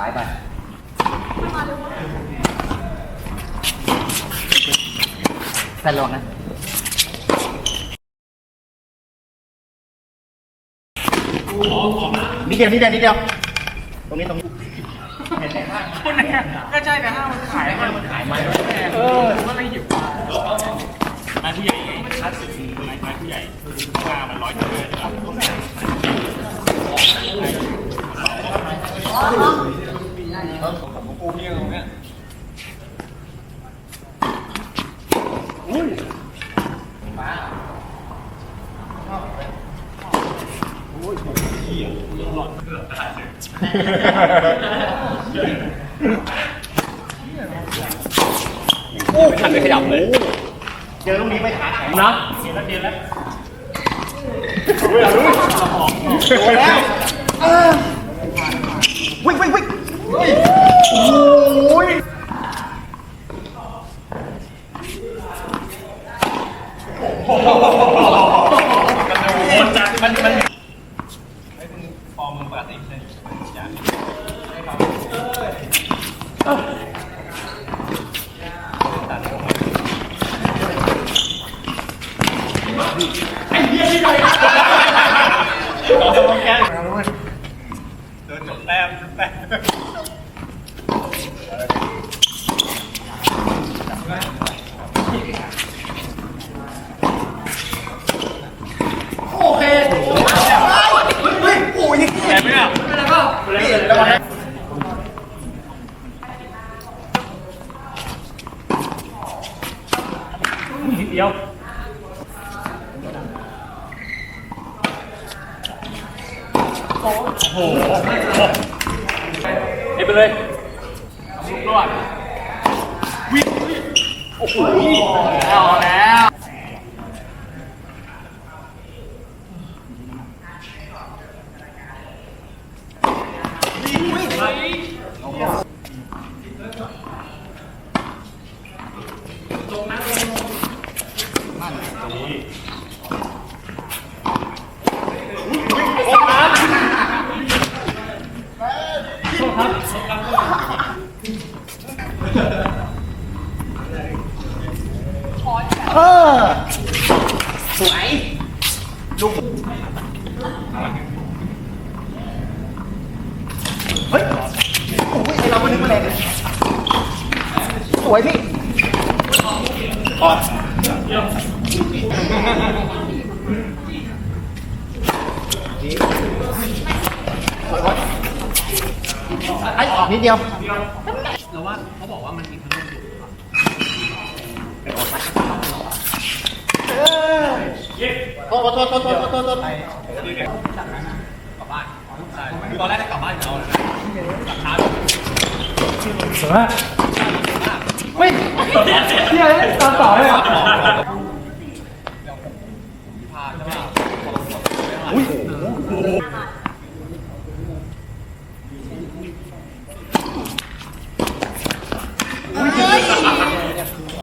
หลายไปแฟนลงนะนิดเดียวนิดเดียวนิดเดียว ตรงนี้ตรงนี้คนไหนอะก็ใช่แต่ห้ามันขายห้ามันขายไมาเออมันเลยหยิบมาไม้ผู้ใหญ่ไงคลาสสิกไม้ผู้ใหญ่ว่ามันร้อยเท่าเลยนะครับ ทันไปขยับเลยเจอลูกนี้ไม่ขาแข็งนะเห็นแล้วเห็นแล้วโดนแล้วเออวิ่งวิ่งวิ่งโอ้ยมัน จะมันมันโอเคเฮ้ยโอ้ยแต่ไม่เอาแล้วก็แล้วก็นิดเดียว โอ้โหเห็นไปเลยลุกรอดวิ่งโอ้โหเอาแล้ว เออ สวย ลูกเฮ้ย โอ้ยไอเราไม่นึกมาเลยสวยพี่ออกไอ้ออกนิดเดียวว่าเขาบอกว่ามันมีพัดลมอยู่ โทษโทษโทษโทษโทษโทษโทษกลับบ้านใช่คือตอนแรกจะกลับบ้านอยู่แล้วนะกลับช้าสวยมากไม่เที่ยตอนต่อเลยเหรอพาใช่อุ้ย